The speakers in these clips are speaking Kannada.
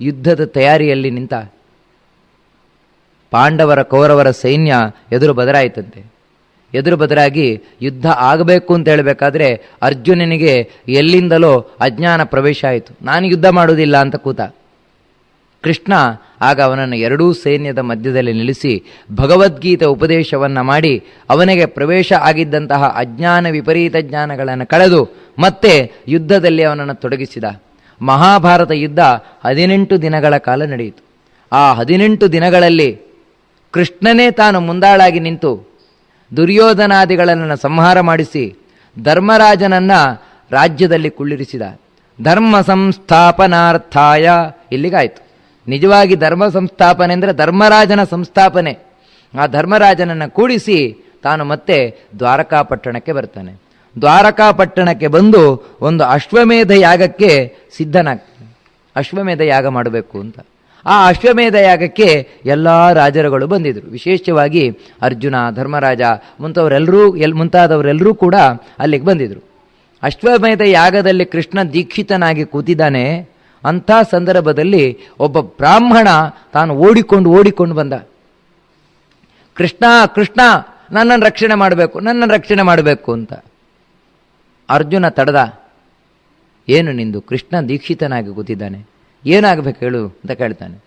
ಯುದ್ಧದ ತಯಾರಿಯಲ್ಲಿ ನಿಂತ ಪಾಂಡವರ ಕೌರವರ ಸೈನ್ಯ ಎದುರು ಬದಲಾಯಿತಂತೆ. ಎದುರು ಬದಲಾಗಿ ಯುದ್ಧ ಆಗಬೇಕು ಅಂತ ಹೇಳಬೇಕಾದ್ರೆ ಅರ್ಜುನನಿಗೆ ಎಲ್ಲಿಂದಲೋ ಅಜ್ಞಾನ ಪ್ರವೇಶ ಆಯಿತು. ನಾನು ಯುದ್ಧ ಮಾಡುವುದಿಲ್ಲ ಅಂತ ಕೂತ. ಕೃಷ್ಣ ಆಗ ಅವನನ್ನು ಎರಡೂ ಸೈನ್ಯದ ಮಧ್ಯದಲ್ಲಿ ನಿಲ್ಲಿಸಿ ಭಗವದ್ಗೀತೆ ಉಪದೇಶವನ್ನ ಮಾಡಿ ಅವನಿಗೆ ಪ್ರವೇಶ ಆಗಿದ್ದಂತಹ ಅಜ್ಞಾನ ವಿಪರೀತ ಜ್ಞಾನಗಳನ್ನು ಕಳೆದು ಮತ್ತೆ ಯುದ್ಧದಲ್ಲಿ ಅವನನ್ನು ತೊಡಗಿಸಿದ. ಮಹಾಭಾರತ ಯುದ್ಧ ಹದಿನೆಂಟು ದಿನಗಳ ಕಾಲ ನಡೆಯಿತು. ಆ ಹದಿನೆಂಟು ದಿನಗಳಲ್ಲಿ ಕೃಷ್ಣನೇ ತಾನು ಮುಂದಾಳಾಗಿ ನಿಂತು ದುರ್ಯೋಧನಾದಿಗಳನ್ನು ಸಂಹಾರ ಮಾಡಿಸಿ ಧರ್ಮರಾಜನನ್ನ ರಾಜ್ಯದಲ್ಲಿ ಕುಳ್ಳಿರಿಸಿದ. ಧರ್ಮ ಸಂಸ್ಥಾಪನಾರ್ಥಾಯ ಇಲ್ಲಿಗಾಯಿತು. ನಿಜವಾಗಿ ಧರ್ಮ ಸಂಸ್ಥಾಪನೆ ಅಂದರೆ ಧರ್ಮರಾಜನ ಸಂಸ್ಥಾಪನೆ. ಆ ಧರ್ಮರಾಜನನ್ನು ಕೂಡಿಸಿ ತಾನು ಮತ್ತೆ ದ್ವಾರಕಾಪಟ್ಟಣಕ್ಕೆ ಬರ್ತಾನೆ ದ್ವಾರಕಾಪಟ್ಟಣಕ್ಕೆ ಬಂದು ಒಂದು ಅಶ್ವಮೇಧ ಯಾಗಕ್ಕೆ ಸಿದ್ಧನಾಗ್ತಾನೆ. ಅಶ್ವಮೇಧ ಯಾಗ ಮಾಡಬೇಕು ಅಂತ. ಆ ಅಶ್ವಮೇಧ ಯಾಗಕ್ಕೆ ಎಲ್ಲ ರಾಜರುಗಳು ಬಂದಿದ್ದರು ವಿಶೇಷವಾಗಿ ಅರ್ಜುನ, ಧರ್ಮರಾಜ ಮುಂತವರೆಲ್ಲರೂ, ಎಲ್ ಮುಂತಾದವರೆಲ್ಲರೂ ಕೂಡ ಅಲ್ಲಿಗೆ ಬಂದಿದ್ದರು ಅಶ್ವಮೇಧ ಯಾಗದಲ್ಲಿ ಕೃಷ್ಣ ದೀಕ್ಷಿತನಾಗಿ ಕೂತಿದ್ದಾನೆ. ಅಂಥ ಸಂದರ್ಭದಲ್ಲಿ ಒಬ್ಬ ಬ್ರಾಹ್ಮಣ ತಾನು ಓಡಿಕೊಂಡು ಓಡಿಕೊಂಡು ಬಂದ. ಕೃಷ್ಣ ಕೃಷ್ಣ, ನನ್ನನ್ನು ರಕ್ಷಣೆ ಮಾಡಬೇಕು, ನನ್ನನ್ನು ರಕ್ಷಣೆ ಮಾಡಬೇಕು ಅಂತ. ಅರ್ಜುನ ತಡೆದ. ಏನು ನಿಂದು? ಕೃಷ್ಣ ದೀಕ್ಷಿತನಾಗಿ ಕೂತಿದ್ದಾನೆ. ಏನಾಗಬೇಕು ಹೇಳು ಅಂತ ಕೇಳ್ತಾನೆ.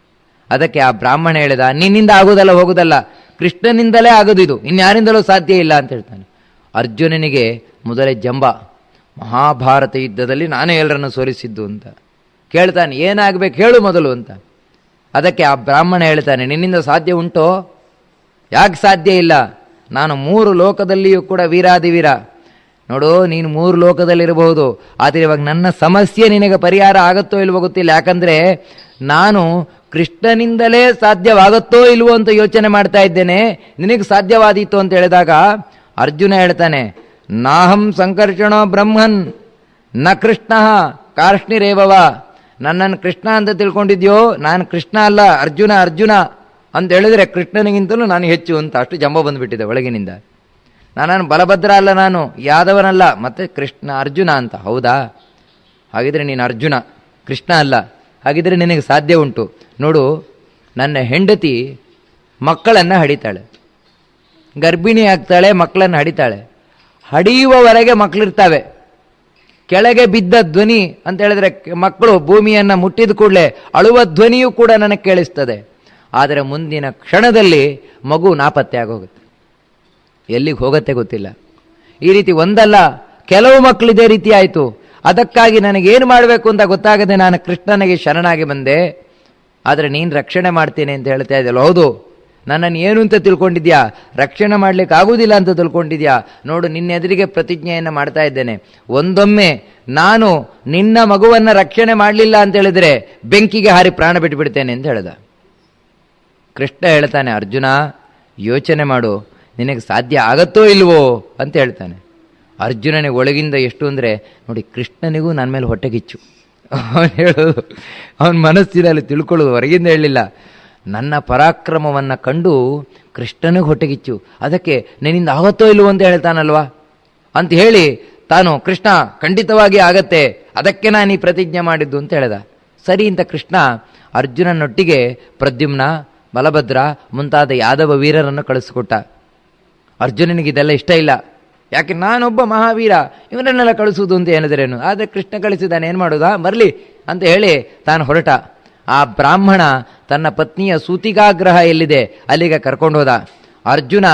ಅದಕ್ಕೆ ಆ ಬ್ರಾಹ್ಮಣ ಹೇಳಿದ, ನಿನ್ನಿಂದ ಆಗೋದಲ್ಲ ಹೋಗೋದಲ್ಲ. ಕೃಷ್ಣನಿಂದಲೇ ಆಗೋದು ಇದು. ಇನ್ಯಾರಿಂದಲೂ ಸಾಧ್ಯ ಇಲ್ಲ ಅಂತ ಹೇಳ್ತಾನೆ. ಅರ್ಜುನನಿಗೆ ಮೊದಲೇ ಜಂಬ. ಮಹಾಭಾರತ ಯುದ್ಧದಲ್ಲಿ ನಾನೇ ಎಲ್ಲರನ್ನು ಸೋಲಿಸಿದ್ದು ಅಂತ. ಕೇಳ್ತಾನೆ, ಏನಾಗಬೇಕು ಹೇಳು ಮೊದಲು ಅಂತ. ಅದಕ್ಕೆ ಆ ಬ್ರಾಹ್ಮಣ ಹೇಳ್ತಾನೆ, ನಿನ್ನಿಂದ ಸಾಧ್ಯ ಉಂಟೋ? ಯಾಕೆ ಸಾಧ್ಯ ಇಲ್ಲ? ನಾನು ಮೂರು ಲೋಕದಲ್ಲಿಯೂ ಕೂಡ ವೀರಾದಿವೀರ. ನೋಡು, ನೀನು ಮೂರು ಲೋಕದಲ್ಲಿರಬಹುದು. ಆದರೆ ಇವಾಗ ನನ್ನ ಸಮಸ್ಯೆ ನಿನಗೆ ಪರಿಹಾರ ಆಗುತ್ತೋ ಇಲ್ವೋ ಗೊತ್ತಿಲ್ಲ. ಯಾಕಂದರೆ ನಾನು ಕೃಷ್ಣನಿಂದಲೇ ಸಾಧ್ಯವಾಗುತ್ತೋ ಇಲ್ವೋ ಅಂತ ಯೋಚನೆ ಮಾಡ್ತಾ ಇದ್ದೇನೆ. ನಿನಗೆ ಸಾಧ್ಯವಾದೀತು ಅಂತ ಹೇಳಿದಾಗ ಅರ್ಜುನ ಹೇಳ್ತಾನೆ, ನಾಹಂ ಸಂಕರ್ಷಣೋ ಬ್ರಹ್ಮನ್, ನ ಕೃಷ್ಣ ಕಾರ್ಷ್ಣಿರೇವವ. ನನ್ನನ್ನು ಕೃಷ್ಣ ಅಂತ ತಿಳ್ಕೊಂಡಿದ್ಯೋ? ನಾನು ಕೃಷ್ಣ ಅಲ್ಲ, ಅರ್ಜುನ ಅರ್ಜುನ. ಅಂತ ಹೇಳಿದ್ರೆ ಕೃಷ್ಣನಿಗಿಂತಲೂ ನಾನು ಹೆಚ್ಚು ಅಂತ ಅಷ್ಟು ಜಂಬ ಬಂದ್ಬಿಟ್ಟಿದೆ ಒಳಗಿನಿಂದ. ನಾನು ಬಲಭದ್ರ ಅಲ್ಲ ನಾನು, ಯಾದವನಲ್ಲ, ಮತ್ತೆ ಕೃಷ್ಣ ಅರ್ಜುನ ಅಂತ. ಹೌದಾ? ಹಾಗಿದ್ರೆ ನೀನು ಅರ್ಜುನ, ಕೃಷ್ಣ ಅಲ್ಲ. ಹಾಗಿದ್ರೆ ನಿನಗೆ ಸಾಧ್ಯ ಉಂಟು. ನೋಡು, ನನ್ನ ಹೆಂಡತಿ ಮಕ್ಕಳನ್ನು ಹಡಿತಾಳೆ. ಗರ್ಭಿಣಿ ಆಗ್ತಾಳೆ, ಮಕ್ಕಳನ್ನು ಹಡಿತಾಳೆ. ಹಡಿಯುವವರೆಗೆ ಮಕ್ಕಳಿರ್ತಾವೆ ಕೆಳಗೆ ಬಿದ್ದ ಧ್ವನಿ ಅಂತ ಹೇಳಿದ್ರೆ ಮಕ್ಕಳು ಭೂಮಿಯನ್ನು ಮುಟ್ಟಿದ ಕೂಡಲೇ ಅಳುವ ಧ್ವನಿಯೂ ಕೂಡ ನನಗೆ ಕೇಳಿಸ್ತದೆ. ಆದರೆ ಮುಂದಿನ ಕ್ಷಣದಲ್ಲಿ ಮಗು ನಾಪತ್ತೆ ಆಗೋಗುತ್ತೆ ಎಲ್ಲಿಗೆ ಹೋಗತ್ತೆ ಗೊತ್ತಿಲ್ಲ. ಈ ರೀತಿ ಒಂದಲ್ಲ, ಕೆಲವು ಮಕ್ಕಳು ಇದೇ ರೀತಿ ಆಯಿತು. ಅದಕ್ಕಾಗಿ ನನಗೇನು ಮಾಡಬೇಕು ಅಂತ ಗೊತ್ತಾಗದೆ ನಾನು ಕೃಷ್ಣನಿಗೆ ಶರಣಾಗಿ ಬಂದೆ. ಆದರೆ ನೀನು ರಕ್ಷಣೆ ಮಾಡ್ತೀನಿ ಅಂತ ಹೇಳ್ತಾ ಇದ್ದಲ್ಲ ಹೌದು. ನನ್ನನ್ನು ಏನು ಅಂತ ತಿಳ್ಕೊಂಡಿದ್ಯಾ? ರಕ್ಷಣೆ ಮಾಡ್ಲಿಕ್ಕೆ ಆಗುವುದಿಲ್ಲ ಅಂತ ತಿಳ್ಕೊಂಡಿದ್ಯಾ? ನೋಡು ನಿನ್ನೆದುರಿಗೆ ಪ್ರತಿಜ್ಞೆಯನ್ನು ಮಾಡ್ತಾ ಇದ್ದೇನೆ. ಒಂದೊಮ್ಮೆ ನಾನು ನಿನ್ನ ಮಗುವನ್ನು ರಕ್ಷಣೆ ಮಾಡಲಿಲ್ಲ ಅಂತ ಹೇಳಿದರೆ ಬೆಂಕಿಗೆ ಹಾರಿ ಪ್ರಾಣ ಬಿಟ್ಟುಬಿಡ್ತೇನೆ ಅಂತ ಹೇಳಿದ. ಕೃಷ್ಣ ಹೇಳ್ತಾನೆ, ಅರ್ಜುನ, ಯೋಚನೆ ಮಾಡು. ನಿನಗೆ ಸಾಧ್ಯ ಆಗತ್ತೋ ಇಲ್ವೋ ಅಂತ ಹೇಳ್ತಾನೆ. ಅರ್ಜುನನಿಗೆ ಒಳಗಿಂದ ಎಷ್ಟು ಅಂದರೆ, ನೋಡಿ, ಕೃಷ್ಣನಿಗೂ ನನ್ನ ಮೇಲೆ ಹೊಟ್ಟೆಗಿಚ್ಚು ಅವನು ಹೇಳೋದು, ಅವನ ಮನಸ್ಸಿನಲ್ಲಿ ತಿಳ್ಕೊಳ್ಳೋದು ಹೊರಗಿಂದ ಹೇಳಲಿಲ್ಲ. ನನ್ನ ಪರಾಕ್ರಮವನ್ನು ಕಂಡು ಕೃಷ್ಣನಿಗೆ ಹೊಟ್ಟೆಗಿಚ್ಚು ಅದಕ್ಕೆ ನಿನ್ನಿಂದ ಆಗತ್ತೋ ಇಲ್ವೋ ಅಂತ ಹೇಳ್ತಾನಲ್ವಾ? ಅಂತ ಹೇಳಿ, ತಾನು, ಕೃಷ್ಣ, ಖಂಡಿತವಾಗಿ ಆಗತ್ತೆ, ಅದಕ್ಕೆ ನಾನು ಈ ಪ್ರತಿಜ್ಞೆ ಮಾಡಿದ್ದು ಅಂತ ಹೇಳಿದ. ಸರಿ ಅಂತ ಕೃಷ್ಣ, ಅರ್ಜುನನೊಟ್ಟಿಗೆ ಪ್ರದ್ಯುಮ್ನ, ಬಲಭದ್ರ ಮುಂತಾದ ಯಾದವ ವೀರರನ್ನು ಕಳಿಸ್ಕೊಟ್ಟ. ಅರ್ಜುನನಿಗೆ ಇದೆಲ್ಲ ಇಷ್ಟ ಇಲ್ಲ. ಯಾಕೆ, ನಾನೊಬ್ಬ ಮಹಾವೀರ ಇವರನ್ನೆಲ್ಲ ಕಳಿಸುವುದು ಅಂತ ಏನಿದ್ರೇನು ಆದರೆ ಕೃಷ್ಣ ಕಳಿಸಿದ್ದಾನೆ, ಏನು ಮಾಡೋದಾ? ಬರಲಿ ಅಂತ ಹೇಳಿ ತಾನು ಹೊರಟ. ಆ ಬ್ರಾಹ್ಮಣ ತನ್ನ ಪತ್ನಿಯ ಸೂತಿಕಾಗ್ರಹ ಎಲ್ಲಿದೆ? ಅಲ್ಲಿಗೆ ಕರ್ಕೊಂಡು ಹೋದ. ಅರ್ಜುನ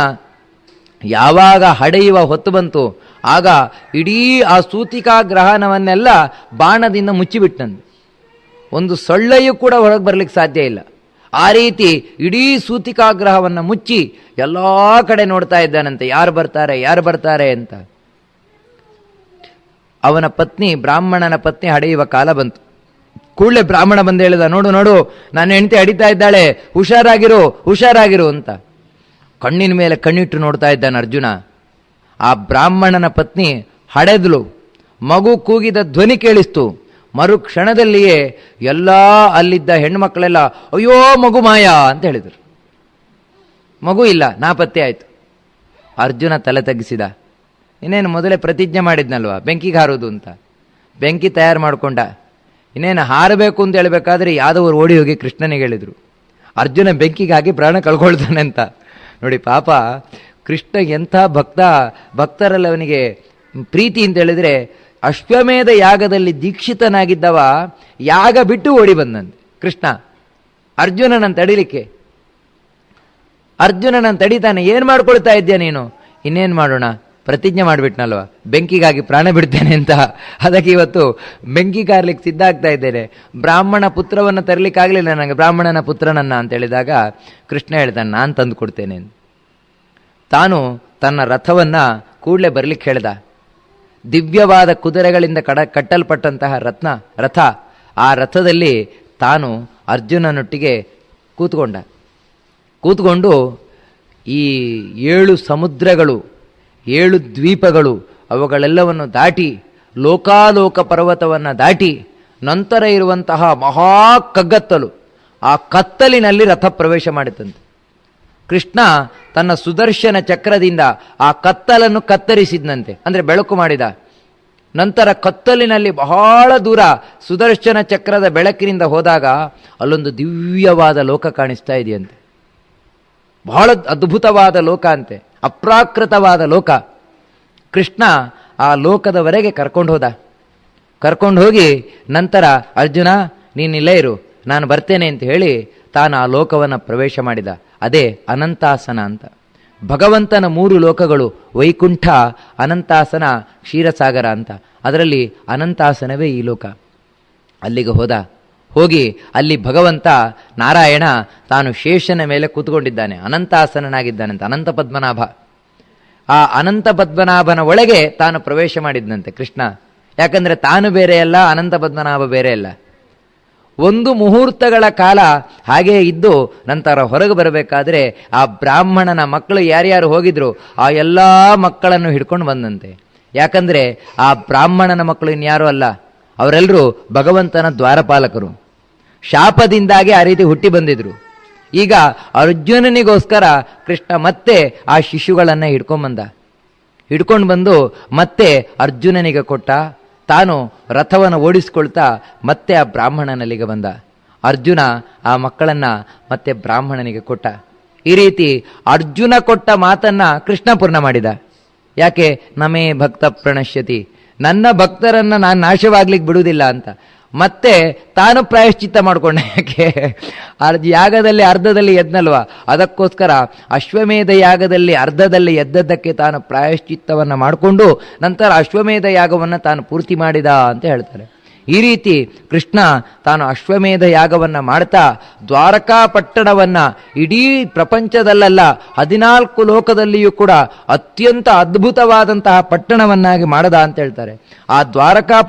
ಯಾವಾಗ ಹಡೆಯುವ ಹೊತ್ತು ಬಂತು? ಆಗ ಇಡೀ ಆ ಸೂತಿಕಾಗ್ರಹಣವನ್ನೆಲ್ಲ ಬಾಣದಿಂದ ಮುಚ್ಚಿಬಿಟ್ಟನು ಒಂದು ಸೊಳ್ಳೆಯೂ ಕೂಡ ಹೊರಗೆ ಬರಲಿಕ್ಕೆ ಸಾಧ್ಯ ಇಲ್ಲ. ಆ ರೀತಿ ಇಡೀ ಸೂತಿಕಾಗ್ರಹವನ್ನು ಮುಚ್ಚಿ ಎಲ್ಲ ಕಡೆ ನೋಡ್ತಾ ಇದ್ದಾನಂತೆ. ಯಾರು ಬರ್ತಾರೆ ಯಾರು ಬರ್ತಾರೆ ಅಂತ. ಅವನ ಪತ್ನಿ, ಬ್ರಾಹ್ಮಣನ ಪತ್ನಿ ಹಡೆಯುವ ಕಾಲ ಬಂತು. ಕೂಡಲೇ ಬ್ರಾಹ್ಮಣ ಬಂದು ಹೇಳಿದ, ನೋಡು ನೋಡು, ನನ್ನ ಹೆಂಡತಿ ಅಡಿತಾ ಇದ್ದಾಳೆ, ಹುಷಾರಾಗಿರು ಹುಷಾರಾಗಿರು ಅಂತ. ಕಣ್ಣಿನ ಮೇಲೆ ಕಣ್ಣಿಟ್ಟು ನೋಡ್ತಾ ಇದ್ದಾನೆ ಅರ್ಜುನ. ಆ ಬ್ರಾಹ್ಮಣನ ಪತ್ನಿ ಹಡೆದ್ಲು. ಮಗು ಕೂಗಿದ ಧ್ವನಿ ಕೇಳಿಸ್ತು. ಮರು ಕ್ಷಣದಲ್ಲಿಯೇ ಎಲ್ಲ ಅಲ್ಲಿದ್ದ ಹೆಣ್ಮಕ್ಳೆಲ್ಲ ಅಯ್ಯೋ, ಮಗು ಮಾಯ ಅಂತ ಹೇಳಿದರು. ಮಗು ಇಲ್ಲ, ನಾಪತ್ತೆ ಆಯಿತು. ಅರ್ಜುನ ತಲೆ ತಗ್ಗಿಸಿದ. ಇನ್ನೇನು ಮೊದಲೇ ಪ್ರತಿಜ್ಞೆ ಮಾಡಿದ್ನಲ್ವಾ ಬೆಂಕಿಗೆ ಹಾರೋದು ಅಂತ. ಬೆಂಕಿ ತಯಾರು ಮಾಡಿಕೊಂಡ. ಇನ್ನೇನು ಹಾರಬೇಕು ಅಂತ ಹೇಳಬೇಕಾದ್ರೆ ಯಾದವರು ಓಡಿ ಹೋಗಿ ಕೃಷ್ಣನಿಗೆ ಹೇಳಿದರು. ಅರ್ಜುನ ಬೆಂಕಿಗಾಗಿ ಪ್ರಾಣ ಕಳ್ಕೊಳ್ತಾನೆ ಅಂತ. ನೋಡಿ, ಪಾಪ, ಕೃಷ್ಣ ಎಂಥ ಭಕ್ತ ಭಕ್ತರಲ್ಲಿ ಅವನಿಗೆ ಪ್ರೀತಿ ಅಂತ ಹೇಳಿದ್ರೆ ಅಶ್ವಮೇಧ ಯಾಗದಲ್ಲಿ ದೀಕ್ಷಿತನಾಗಿದ್ದವ ಯಾಗ ಬಿಟ್ಟು ಓಡಿ ಬಂದಂತೆ ಕೃಷ್ಣ, ಅರ್ಜುನನನ್ನು ತಡಿಲಿಕ್ಕೆ. ಅರ್ಜುನನನ್ನು ತಡಿತಾನೆ ಏನು ಮಾಡ್ಕೊಳ್ತಾ ಇದ್ದೆ ನೀನು? ಇನ್ನೇನು ಮಾಡೋಣ? ಪ್ರತಿಜ್ಞೆ ಮಾಡಿಬಿಟ್ನಲ್ವ? ಬೆಂಕಿಗಾಗಿ ಪ್ರಾಣ ಬಿಡ್ತೇನೆ ಅಂತ. ಅದಕ್ಕೆ ಇವತ್ತು ಬೆಂಕಿ ಕಾರ್ಲಿಕ್ಕೆ ಸಿದ್ಧ ಆಗ್ತಾ ಇದ್ದೇನೆ. ಬ್ರಾಹ್ಮಣ ಪುತ್ರವನ್ನು ತರಲಿಕ್ಕಾಗಲಿಲ್ಲ ನನಗೆ. ಬ್ರಾಹ್ಮಣನ ಪುತ್ರನನ್ನ ಅಂತ ಹೇಳಿದಾಗ ಕೃಷ್ಣ ಹೇಳ್ತಾನೆ, ನಾನು ತಂದು ಕೊಡ್ತೇನೆ ತಾನು ತನ್ನ ರಥವನ್ನ ಕೂಡಲೇ ಬರ್ಲಿಕ್ಕೆ ಹೇಳ್ದ. ದಿವ್ಯವಾದ ಕುದುರೆಗಳಿಂದ ಕಡ ಕಟ್ಟಲ್ಪಟ್ಟಂತಹ ರತ್ನ, ರಥ, ಆ ರಥದಲ್ಲಿ ತಾನು ಅರ್ಜುನನೊಟ್ಟಿಗೆ ಕೂತ್ಕೊಂಡ. ಕೂತ್ಕೊಂಡು ಈ ಏಳು ಸಮುದ್ರಗಳು, ಏಳು ದ್ವೀಪಗಳು ಅವುಗಳೆಲ್ಲವನ್ನು ದಾಟಿ, ಲೋಕಾಲೋಕ ಪರ್ವತವನ್ನು ದಾಟಿ, ನಂತರ ಇರುವಂತಹ ಮಹಾ ಕಗ್ಗತ್ತಲು ಆ ಕತ್ತಲಿನಲ್ಲಿ ರಥ ಪ್ರವೇಶ ಮಾಡಿತಂತೆ ಕೃಷ್ಣ ತನ್ನ ಸುದರ್ಶನ ಚಕ್ರದಿಂದ ಆ ಕತ್ತಲನ್ನು ಕತ್ತರಿಸಿದಂತೆ ಅಂದರೆ ಬೆಳಕು ಮಾಡಿದ. ನಂತರ ಕತ್ತಲಿನಲ್ಲಿ ಬಹಳ ದೂರ ಸುದರ್ಶನ ಚಕ್ರದ ಬೆಳಕಿನಿಂದ ಹೋದಾಗ ಅಲ್ಲೊಂದು ದಿವ್ಯವಾದ ಲೋಕ ಕಾಣಿಸ್ತಾ ಇದೆಯಂತೆ. ಬಹಳ ಅದ್ಭುತವಾದ ಲೋಕ ಅಂತೆ. ಅಪ್ರಾಕೃತವಾದ ಲೋಕ. ಕೃಷ್ಣ ಆ ಲೋಕದವರೆಗೆ ಕರ್ಕೊಂಡು ಹೋದ. ಕರ್ಕೊಂಡು ಹೋಗಿ ನಂತರ, ಅರ್ಜುನ ನೀನಿಲ್ಲೇ ಇರು. ನಾನು ಬರ್ತೇನೆ ಅಂತ ಹೇಳಿ ತಾನು ಆ ಲೋಕವನ್ನು ಪ್ರವೇಶ ಮಾಡಿದ. ಅದೇ ಅನಂತಾಸನ ಅಂತ. ಭಗವಂತನ ಮೂರು ಲೋಕಗಳು ವೈಕುಂಠ, ಅನಂತಾಸನ, ಕ್ಷೀರಸಾಗರ ಅಂತ. ಅದರಲ್ಲಿ ಅನಂತಾಸನವೇ ಈ ಲೋಕ. ಅಲ್ಲಿಗೆ ಹೋದ. ಹೋಗಿ ಅಲ್ಲಿ ಭಗವಂತ ನಾರಾಯಣ ತಾನು ಶೇಷನ ಮೇಲೆ ಕೂತ್ಕೊಂಡಿದ್ದಾನೆ. ಅನಂತಾಸನನಾಗಿದ್ದಾನಂತೆ ಅನಂತ ಪದ್ಮನಾಭ. ಆ ಅನಂತ ಪದ್ಮನಾಭನ ಒಳಗೆ ತಾನು ಪ್ರವೇಶ ಮಾಡಿದ್ನಂತೆ ಕೃಷ್ಣ. ಯಾಕಂದರೆ ತಾನು ಬೇರೆ ಅಲ್ಲ, ಅನಂತ ಪದ್ಮನಾಭ ಬೇರೆ ಅಲ್ಲ. ಒಂದು ಮುಹೂರ್ತಗಳ ಕಾಲ ಹಾಗೇ ಇದ್ದು ನಂತರ ಹೊರಗೆ ಬರಬೇಕಾದ್ರೆ ಆ ಬ್ರಾಹ್ಮಣನ ಮಕ್ಕಳು ಯಾರ್ಯಾರು ಹೋಗಿದ್ರು ಆ ಎಲ್ಲ ಮಕ್ಕಳನ್ನು ಹಿಡ್ಕೊಂಡು ಬಂದಂತೆ. ಯಾಕಂದ್ರೆ ಆ ಬ್ರಾಹ್ಮಣನ ಮಕ್ಕಳು ಇನ್ಯಾರೂ ಅಲ್ಲ, ಅವರೆಲ್ಲರೂ ಭಗವಂತನ ದ್ವಾರಪಾಲಕರು. ಶಾಪದಿಂದಾಗಿ ಆ ರೀತಿ ಹುಟ್ಟಿ ಬಂದಿದ್ರು. ಈಗ ಅರ್ಜುನನಿಗೋಸ್ಕರ ಕೃಷ್ಣ ಮತ್ತೆ ಆ ಶಿಶುಗಳನ್ನ ಹಿಡ್ಕೊಂಡ್ಬಂದ ಹಿಡ್ಕೊಂಡು ಬಂದು ಮತ್ತೆ ಅರ್ಜುನನಿಗೆ ಕೊಟ್ಟ ತಾನು ರಥವನ್ನು ಓಡಿಸಿಕೊಳ್ತಾ ಮತ್ತೆ ಆ ಬ್ರಾಹ್ಮಣನಲ್ಲಿಗೆ ಬಂದ. ಅರ್ಜುನ ಆ ಮಕ್ಕಳನ್ನ ಮತ್ತೆ ಬ್ರಾಹ್ಮಣನಿಗೆ ಕೊಟ್ಟ. ಈ ರೀತಿ ಅರ್ಜುನ ಕೊಟ್ಟ ಮಾತನ್ನ ಕೃಷ್ಣ ಪೂರ್ಣ ಮಾಡಿದ. ಯಾಕೆ? ನಮೇ ಭಕ್ತ ಪ್ರಣಶ್ಯತಿ. ನನ್ನ ಭಕ್ತರನ್ನು ನಾನು ನಾಶವಾಗ್ಲಿಕ್ಕೆ ಬಿಡುವುದಿಲ್ಲ ಅಂತ. ಮತ್ತೆ ತಾನು ಪ್ರಾಯಶ್ಚಿತ್ತ ಮಾಡಿಕೊಂಡೆ ಯಾಕೆ? ಯಾಗದಲ್ಲಿ ಅರ್ಧದಲ್ಲಿ ಎದ್ನಲ್ವಾ? ಅದಕ್ಕೋಸ್ಕರ ಅಶ್ವಮೇಧ ಯಾಗದಲ್ಲಿ ಅರ್ಧದಲ್ಲಿ ಎದ್ದದ್ದಕ್ಕೆ ತಾನು ಪ್ರಾಯಶ್ಚಿತ್ತವನ್ನು ಮಾಡಿಕೊಂಡು ನಂತರ ಅಶ್ವಮೇಧ ಯಾಗವನ್ನು ತಾನು ಪೂರ್ತಿ ಮಾಡಿದ ಅಂತ ಹೇಳ್ತಾರೆ. ಈ ರೀತಿ ಕೃಷ್ಣ ತಾನು ಅಶ್ವಮೇಧ ಯಾಗವನ್ನ ಮಾಡ್ತಾ ದ್ವಾರಕಾ ಪಟ್ಟಣವನ್ನು ಇಡೀ ಪ್ರಪಂಚದಲ್ಲಲ್ಲ ಹದಿನಾಲ್ಕು ಲೋಕದಲ್ಲಿಯೂ ಕೂಡ ಅತ್ಯಂತ ಅದ್ಭುತವಾದಂತಹ ಪಟ್ಟಣವನ್ನಾಗಿ ಮಾಡದ ಅಂತ ಹೇಳ್ತಾರೆ. ಆ ದ್ವಾರಕಾ